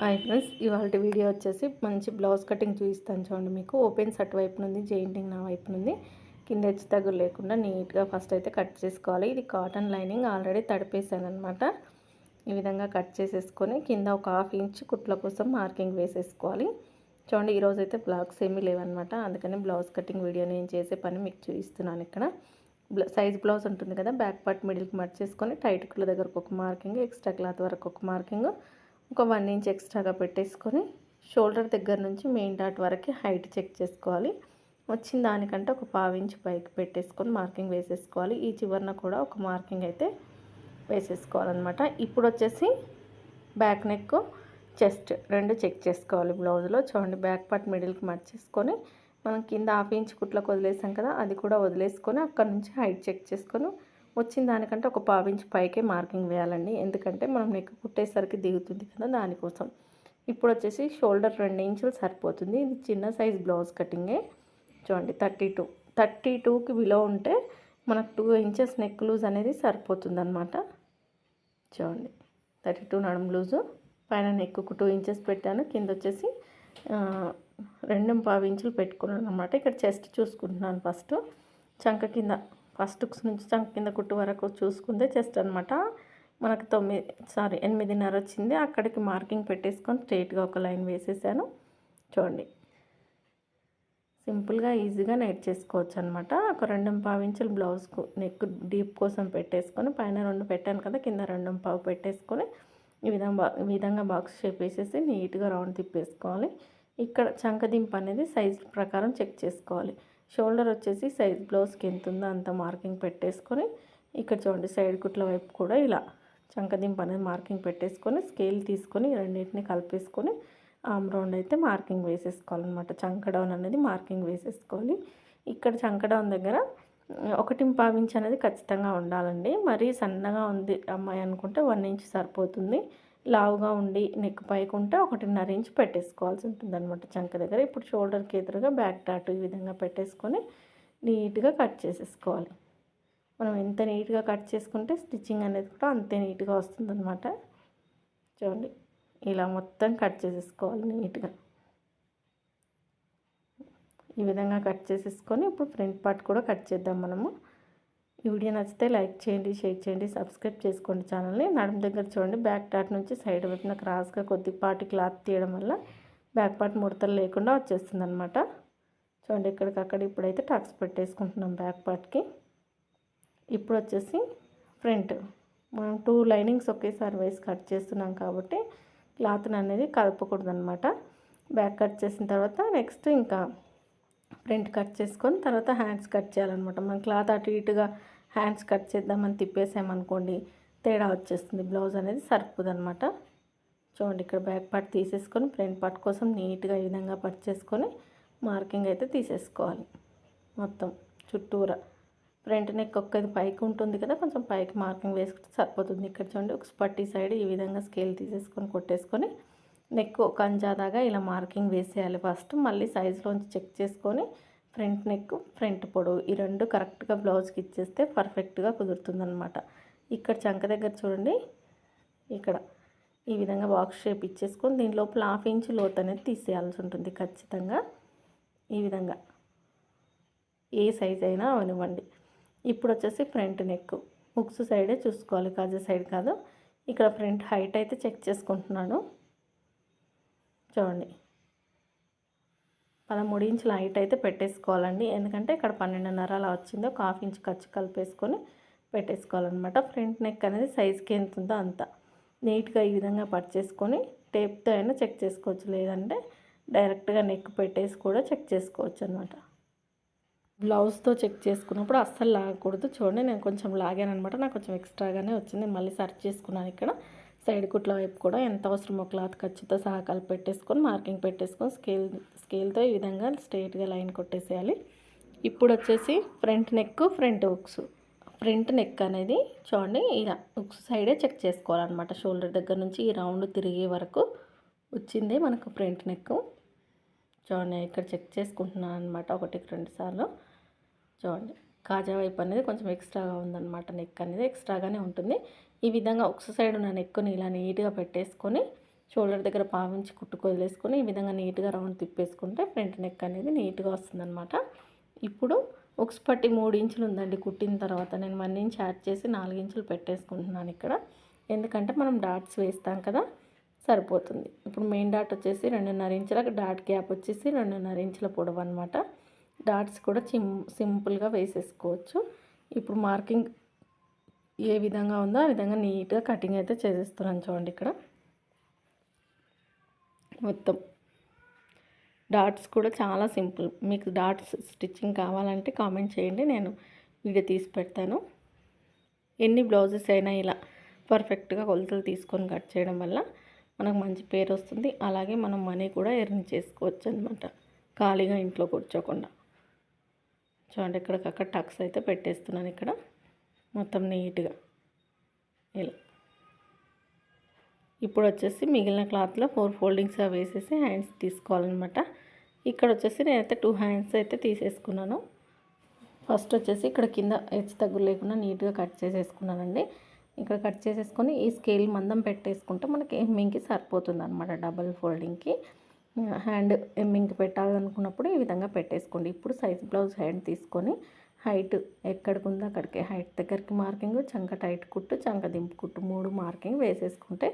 Hi friends ఇవాళ video వచ్చేసి మంచి బ్లౌజ్ కటింగ్ చూపిస్తాను చూడండి మీకు. ఓపెన్ సట్ వైపు నుండి జెయింటింగ్ నా వైపు నుండి. కింద హెచ్చు తగ్గులు లేకుండా నీట్గా ఫస్ట్ అయితే కట్ చేసుకోవాలి. ఇది కాటన్ లైనింగ్ ఆల్రెడీ తడిపేసాను అనమాట ఈ విధంగా కట్ చేసేసుకొని కింద ఒక హాఫ్ ఇంచ్ కుట్ల కోసం మార్కింగ్ వేసేసుకోవాలి. చూడండి ఈరోజు అయితే బ్లాక్స్ ఏమీ లేవన్నమాట. అందుకని బ్లౌజ్ కటింగ్ వీడియో నేను చేసే పని మీకు చూపిస్తున్నాను ఇక్కడ. సైజ్ బ్లౌజ్ ఉంటుంది కదా బ్యాక్ పార్ట్ మిడిల్కి మర్చేసుకొని టైట్ కుట్ల దగ్గరకు ఒక మార్కింగ్ ఎక్స్ట్రా క్లాత్ వరకు ఒక మార్కింగ్. ఒక వన్ ఇంచ్ ఎక్స్ట్రాగా పెట్టేసుకొని షోల్డర్ దగ్గర నుంచి మెయిన్ డాట్ వరకు హైట్ చెక్ చేసుకోవాలి. వచ్చిన దానికంటే ఒక పావు పైకి పెట్టేసుకొని మార్కింగ్ వేసేసుకోవాలి. ఈ చివరిన కూడా ఒక మార్కింగ్ అయితే వేసేసుకోవాలన్నమాట. ఇప్పుడు వచ్చేసి బ్యాక్ నెక్ చెస్ట్ రెండు చెక్ చేసుకోవాలి బ్లౌజ్లో చూడండి బ్యాక్ పార్ట్ మిడిల్కి మర్చేసుకొని మనం కింద హాఫ్ ఇంచ్ కుట్లకు వదిలేసాం కదా అది కూడా వదిలేసుకొని అక్కడ నుంచి హైట్ చెక్ చేసుకొని వచ్చిన దానికంటే ఒక పావించి పైకే మార్కింగ్ వేయాలండి. ఎందుకంటే మనం నెక్ కుట్టేసరికి దిగుతుంది కదా దానికోసం. ఇప్పుడు వచ్చేసి షోల్డర్ రెండు ఇంచులు సరిపోతుంది. ఇది చిన్న సైజ్ బ్లౌజ్ కటింగే. చూడండి థర్టీ టూ. థర్టీ టూకి బిలో ఉంటే మనకు టూ ఇంచెస్ నెక్ లూజ్ అనేది సరిపోతుంది అనమాట చూడండి థర్టీ టూ నడుము లూజు. పైన నెక్కు టూ ఇంచెస్ పెట్టాను. కింద వచ్చేసి రెండు పావు ఇంచులు పెట్టుకున్నాను అనమాట ఇక్కడ చెస్ట్ చూసుకుంటున్నాను ఫస్ట్. చంక కింద ఫస్ట్ నుంచి చంక కింద కుట్టు వరకు చూసుకుందే చెస్ట్ అనమాట మనకు తొమ్మిది సారీ ఎనిమిదిన్నర వచ్చింది. అక్కడికి మార్కింగ్ పెట్టేసుకొని స్ట్రైట్గా ఒక లైన్ వేసేసాను. చూడండి. సింపుల్గా ఈజీగా నెట్ చేసుకోవచ్చు అనమాట ఒక రెండు పావు ఇంచులు బ్లౌజ్కు నెక్ డీప్ కోసం పెట్టేసుకొని పైన రెండు పెట్టాను కదా కింద రెండు పావు పెట్టేసుకొని ఈ విధంగా ఈ విధంగా బాక్స్ షేప్ వేసేసి నీట్గా రౌండ్ తిప్పేసుకోవాలి. ఇక్కడ చంకదింపు అనేది సైజ్ ప్రకారం చెక్ చేసుకోవాలి. షోల్డర్ వచ్చేసి సైజ్ బ్లౌజ్కి ఎంత ఉందో అంత మార్కింగ్ పెట్టేసుకొని ఇక్కడ చూడండి సైడ్ కుట్ల వైపు కూడా ఇలా చంకదింపు అనేది మార్కింగ్ పెట్టేసుకొని స్కేల్ తీసుకొని రెండింటిని కలిపేసుకొని ఆమ్ రౌండ్ అయితే మార్కింగ్ వేసేసుకోవాలన్నమాట. చంక డౌన్ అనేది మార్కింగ్ వేసేసుకోవాలి. ఇక్కడ చంక డౌన్ దగ్గర ఒకటి పావించి అనేది ఖచ్చితంగా ఉండాలండి. మరీ సన్నగా ఉంది అమ్మాయి అనుకుంటే వన్ ఇంచ్ సరిపోతుంది. లావుగా ఉండి నెక్ పైకి ఉంటే ఒకటిన్నర ఇంచ్ పెట్టేసుకోవాల్సి ఉంటుంది అనమాట చంక దగ్గర. ఇప్పుడు షోల్డర్కి ఎదురుగా బ్యాక్ టాటు ఈ విధంగా పెట్టేసుకొని నీట్గా కట్ చేసేసుకోవాలి. మనం ఎంత నీట్గా కట్ చేసుకుంటే స్టిచ్చింగ్ అనేది కూడా అంతే నీట్గా వస్తుంది అనమాట చూడండి ఇలా మొత్తం కట్ చేసేసుకోవాలి నీట్గా. ఈ విధంగా కట్ చేసేసుకొని ఇప్పుడు ఫ్రంట్ పార్ట్ కూడా కట్ చేద్దాం మనము. ఈ వీడియో నచ్చితే లైక్ చేయండి షేర్ చేయండి సబ్స్క్రైబ్ చేసుకోండి ఛానల్ని. నడుము దగ్గర చూడండి బ్యాక్ టాట్ నుంచి సైడ్ వైపున క్రాస్గా కొద్దిపాటి క్లాత్ తీయడం వల్ల బ్యాక్ పార్ట్ ముడతలు లేకుండా వచ్చేస్తుంది అనమాట చూడండి ఇక్కడికక్కడ ఇప్పుడైతే టక్స్ పెట్టేసుకుంటున్నాం బ్యాక్ పార్ట్కి. ఇప్పుడు వచ్చేసి ఫ్రంట్. మనం టూ లైనింగ్స్ ఒకేసారి వేసి కట్ చేస్తున్నాం కాబట్టి క్లాత్ని అనేది కలపకూడదు అనమాట బ్యాక్ కట్ చేసిన తర్వాత నెక్స్ట్ ఇంకా ప్రింట్ కట్ చేసుకొని తర్వాత హ్యాండ్స్ కట్ చేయాలన్నమాట. మనం క్లాత్ అటు ఇటుగా హ్యాండ్స్ కట్ చేద్దామని తిప్పేసామనుకోండి తేడా వచ్చేస్తుంది. బ్లౌజ్ అనేది సరిపోదు అనమాట చూడండి ఇక్కడ బ్యాక్ పార్ట్ తీసేసుకొని ఫ్రంట్ పార్ట్ కోసం నీట్గా ఈ విధంగా పట్ చేసుకొని మార్కింగ్ అయితే తీసేసుకోవాలి మొత్తం చుట్టూరా. ఫ్రంట్ నెక్ ఒక్కది పైకి ఉంటుంది కదా కొంచెం పైకి మార్కింగ్ వేసుకుంటే సరిపోతుంది. ఇక్కడ చూడండి ఒక స్పట్టి సైడ్ ఈ విధంగా స్కేల్ తీసేసుకొని కొట్టేసుకొని నెక్ కంజాదాగా ఇలా మార్కింగ్ వేసేయాలి ఫస్ట్. మళ్ళీ సైజులోంచి చెక్ చేసుకొని ఫ్రంట్ నెక్ ఫ్రంట్ పొడవు ఈ రెండు కరెక్ట్గా బ్లౌజ్కి ఇచ్చేస్తే పర్ఫెక్ట్గా కుదురుతుందనమాట ఇక్కడ చంక దగ్గర చూడండి. ఇక్కడ ఈ విధంగా బాక్స్ షేప్ ఇచ్చేసుకొని దీని లోపల హాఫ్ ఇంచ్ లోత్ అనేది తీసేయాల్సి ఉంటుంది ఖచ్చితంగా. ఈ విధంగా ఏ సైజ్ అయినా అవనివ్వండి. ఇప్పుడు వచ్చేసి ఫ్రంట్ నెక్. హుక్స్ సైడే చూసుకోవాలి. కాజా సైడ్ కాదు. ఇక్కడ ఫ్రంట్ హైట్ అయితే చెక్ చేసుకుంటున్నాను. చూడండి. పదమూడు ఇంచుల హైట్ అయితే పెట్టేసుకోవాలండి. ఎందుకంటే ఇక్కడ పన్నెండున్నర అలా వచ్చిందో ఒక హాఫ్ ఇంచ్ ఖర్చు కలిపేసుకొని పెట్టేసుకోవాలన్నమాట. ఫ్రంట్ నెక్ అనేది సైజ్కి ఎంత ఉందో అంత. నీట్గా ఈ విధంగా పట్ చేసుకొని టేప్తో అయినా చెక్ చేసుకోవచ్చు. లేదంటే డైరెక్ట్గా నెక్ పెట్టేసి కూడా చెక్ చేసుకోవచ్చు అనమాట బ్లౌజ్తో చెక్ చేసుకున్నప్పుడు అస్సలు లాగకూడదు. చూడండి నేను కొంచెం లాగాను అనమాట నాకు కొంచెం ఎక్స్ట్రాగానే వచ్చింది. మళ్ళీ సర్చ్ చేసుకున్నాను ఇక్కడ. సైడ్ కుట్ల వైపు కూడా ఎంత అవసరమో క్లాత్ ఖర్చుతో సహా కలిపి పెట్టేసుకొని మార్కింగ్ పెట్టేసుకొని స్కేల్ స్కేల్తో ఈ విధంగా స్ట్రైట్గా లైన్ కొట్టేసేయాలి. ఇప్పుడు వచ్చేసి ఫ్రంట్ నెక్ ఫ్రంట్ ఉక్స్ ఫ్రంట్ నెక్ అనేది చూడండి ఇలా ఉక్స్ సైడే చెక్ చేసుకోవాలన్నమాట. షోల్డర్ దగ్గర నుంచి ఈ రౌండ్ తిరిగే వరకు వచ్చింది మనకు ఫ్రంట్ నెక్ చూడండి ఇక్కడ చెక్ చేసుకుంటున్నాను అనమాట ఒకటి రెండు సార్లు. చూడండి కాజా వైపు అనేది కొంచెం ఎక్స్ట్రాగా ఉందన్నమాట. నెక్ అనేది ఎక్స్ట్రాగానే ఉంటుంది. ఈ విధంగా ఒక సైడ్ ఉన్న నెక్కుని ఇలా నీట్గా పెట్టేసుకొని షోల్డర్ దగ్గర పావించి కుట్టుకు వదిలేసుకొని ఈ విధంగా నీట్గా రౌండ్ తిప్పేసుకుంటే ఫ్రంట్ నెక్ అనేది నీట్గా వస్తుందన్నమాట. ఇప్పుడు ఉక్స్ పట్టి మూడు ఇంచులు ఉందండి కుట్టిన తర్వాత. నేను వన్ ఇంచ్ యాడ్ చేసి నాలుగు ఇంచులు పెట్టేసుకుంటున్నాను ఇక్కడ. ఎందుకంటే మనం డాట్స్ వేస్తాం కదా సరిపోతుంది. ఇప్పుడు మెయిన్ డాట్ వచ్చేసి రెండున్నర ఇంచులకు డాట్ గ్యాప్ వచ్చేసి రెండున్నర ఇంచుల పొడవు అనమాట డాట్స్ కూడా చిం సింపుల్గా వేసేసుకోవచ్చు. ఇప్పుడు మార్కింగ్ ఏ విధంగా ఉందో ఆ విధంగా నీట్గా కటింగ్ అయితే చేసేస్తున్నాను చూడండి ఇక్కడ. మొత్తం డాట్స్ కూడా చాలా సింపుల్. మీకు డాట్స్ స్టిచ్చింగ్ కావాలంటే కామెంట్ చేయండి నేను వీడియో తీసి పెడతాను. ఎన్ని బ్లౌజెస్ అయినా ఇలా పర్ఫెక్ట్గా కొలతలు తీసుకొని కట్ చేయడం వల్ల మనకు మంచి పేరు వస్తుంది. అలాగే మనం మనీ కూడా ఎర్న్ చేసుకోవచ్చు అనమాట ఖాళీగా ఇంట్లో కూర్చోకుండా. చూడండి ఇక్కడికక్కడ టక్స్ అయితే పెట్టేస్తున్నాను ఇక్కడ. మొత్తం నీట్గా. ఇలా. ఇప్పుడు వచ్చేసి మిగిలిన క్లాత్లో ఫోర్ ఫోల్డింగ్స్ వేసేసి హ్యాండ్స్ తీసుకోవాలన్నమాట. ఇక్కడ వచ్చేసి నేనైతే టూ హ్యాండ్స్ అయితే తీసేసుకున్నాను. ఫస్ట్ వచ్చేసి ఇక్కడ కింద హెచ్చు తగ్గులు లేకుండా నీట్గా కట్ చేసేసుకున్నానండి. ఇక్కడ కట్ చేసేసుకొని ఈ స్కేల్ మందం పెట్టేసుకుంటే మనకి ఎమ్మింగ్కి సరిపోతుంది అనమాట డబల్ ఫోల్డింగ్కి. హ్యాండ్ ఎమ్మింగ్కి పెట్టాలనుకున్నప్పుడు ఈ విధంగా పెట్టేసుకోండి. ఇప్పుడు సైజ్ బ్లౌజ్ హ్యాండ్ తీసుకొని హైట్ ఎక్కడికి ఉందో అక్కడికి. హైట్ దగ్గరికి మార్కింగ్ చంక టైట్ కుట్టు చంక దింపు కుట్టు మూడు మార్కింగ్ వేసేసుకుంటే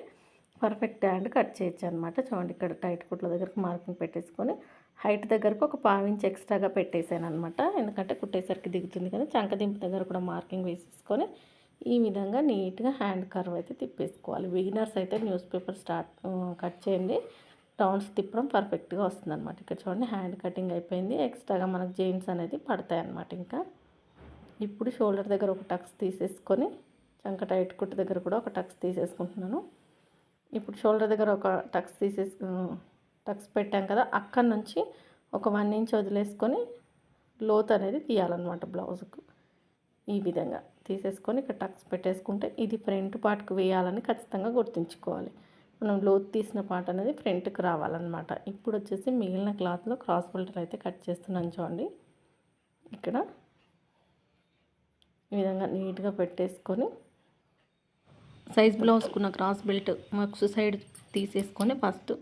పర్ఫెక్ట్ హ్యాండ్ కట్ చేయొచ్చు అనమాట చూడండి ఇక్కడ టైట్ కుట్ల దగ్గరకు మార్కింగ్ పెట్టేసుకొని హైట్ దగ్గరకు ఒక పావించి ఎక్స్ట్రాగా పెట్టేశాను అనమాట ఎందుకంటే కుట్టేసరికి దిగుతుంది కదా. చంక దింపు దగ్గర కూడా మార్కింగ్ వేసేసుకొని ఈ విధంగా నీట్గా హ్యాండ్ కర్వ్ అయితే తిప్పేసుకోవాలి. బిగినర్స్ అయితే న్యూస్ పేపర్ స్టార్ట్ కట్ చేయండి. రౌండ్స్ తిప్పడం పర్ఫెక్ట్గా వస్తుంది అనమాట ఇక్కడ చూడండి హ్యాండ్ కటింగ్ అయిపోయింది. ఎక్స్ట్రాగా మనకు జెయింట్స్ అనేది పడతాయి అన్నమాట ఇంకా. ఇప్పుడు షోల్డర్ దగ్గర ఒక టక్స్ తీసేసుకొని చంక టైట్ కుట్టు దగ్గర కూడా ఒక టక్స్ తీసేసుకుంటున్నాను. ఇప్పుడు షోల్డర్ దగ్గర ఒక టక్స్ తీసేసి టక్స్ పెట్టాం కదా అక్కడ నుంచి ఒక వన్ ఇంచ్ వదిలేసుకొని లోత్ అనేది తీయాలన్నమాట బ్లౌజ్కు. ఈ విధంగా తీసేసుకొని ఇక్కడ టక్స్ పెట్టేసుకుంటే ఇది ఫ్రంట్ పార్ట్కి వేయాలని ఖచ్చితంగా గుర్తుంచుకోవాలి. మనం లోత్ తీసిన పార్ట్ అనేది ఫ్రంట్కి రావాలన్నమాట. ఇప్పుడు వచ్చేసి మిగిలిన క్లాత్లో క్రాస్ బెల్టర్ అయితే కట్ చేస్తున్నాను చూడండి. ఇక్కడ ఈ విధంగా నీట్గా పెట్టేసుకొని సైజ్ బ్లౌజ్కున్న క్రాస్ బెల్ట్ మక్స్ సైడ్ తీసేసుకొని ఫస్ట్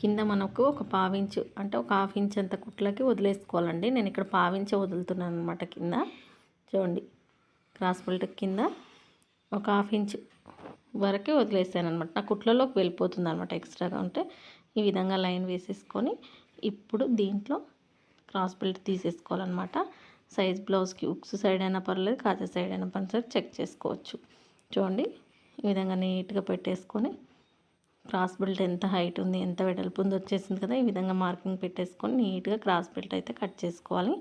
కింద మనకు ఒక పావించు అంటే ఒక హాఫ్ ఇంచ్ అంత కుట్లకి వదిలేసుకోవాలండి. నేను ఇక్కడ పావించే వదులుతున్నాను అనమాట కింద. చూడండి క్రాస్ బెల్ట్ కింద ఒక హాఫ్ ఇంచ్ వరకే వదిలేసాను అనమాట నా కుట్లలోకి వెళ్ళిపోతుంది అనమాట ఎక్స్ట్రాగా ఉంటే. ఈ విధంగా లైన్ వేసేసుకొని ఇప్పుడు దీంట్లో క్రాస్ బెల్ట్ తీసేసుకోవాలన్నమాట. సైజ్ బ్లౌజ్కి ఉక్స్ సైడ్ అయినా పర్లేదు కాజా సైడ్ అయినా పర్లేదు చెక్ చేసుకోవచ్చు. చూడండి ఈ విధంగా నీట్గా పెట్టేసుకొని క్రాస్ బెల్ట్ ఎంత హైట్ ఉంది ఎంత వెడల్పు ఉంది వచ్చేసింది కదా ఈ విధంగా మార్కింగ్ పెట్టేసుకొని నీట్గా క్రాస్ బెల్ట్ అయితే కట్ చేసుకోవాలి.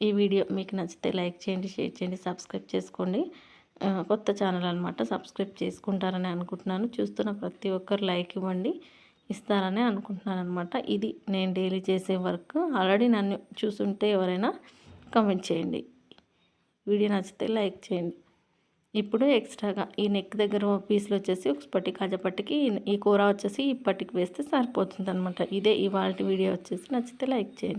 ఈ వీడియో మీకు నచ్చితే లైక్ చేయండి షేర్ చేయండి సబ్స్క్రైబ్ చేసుకోండి. కొత్త ఛానల్ అనమాట సబ్స్క్రైబ్ చేసుకుంటారని అనుకుంటున్నాను. చూస్తున్న ప్రతి ఒక్కరు లైక్ ఇవ్వండి ఇస్తారని అనుకుంటున్నాను అనమాట ఇది నేను డైలీ చేసే వర్క్. ఆల్రెడీ నన్ను చూసుంటే ఎవరైనా కమెంట్ చేయండి. వీడియో నచ్చితే లైక్ చేయండి. ఇప్పుడు ఎక్స్ట్రాగా ఈ నెక్ దగ్గర పీసులు వచ్చేసి ఒక పట్టి కాజపట్టికి ఈ కూర వచ్చేసి ఇప్పటికి వేస్తే సరిపోతుంది అనమాట ఇదే ఇవాళ వీడియో వచ్చేసి నచ్చితే లైక్ చేయండి.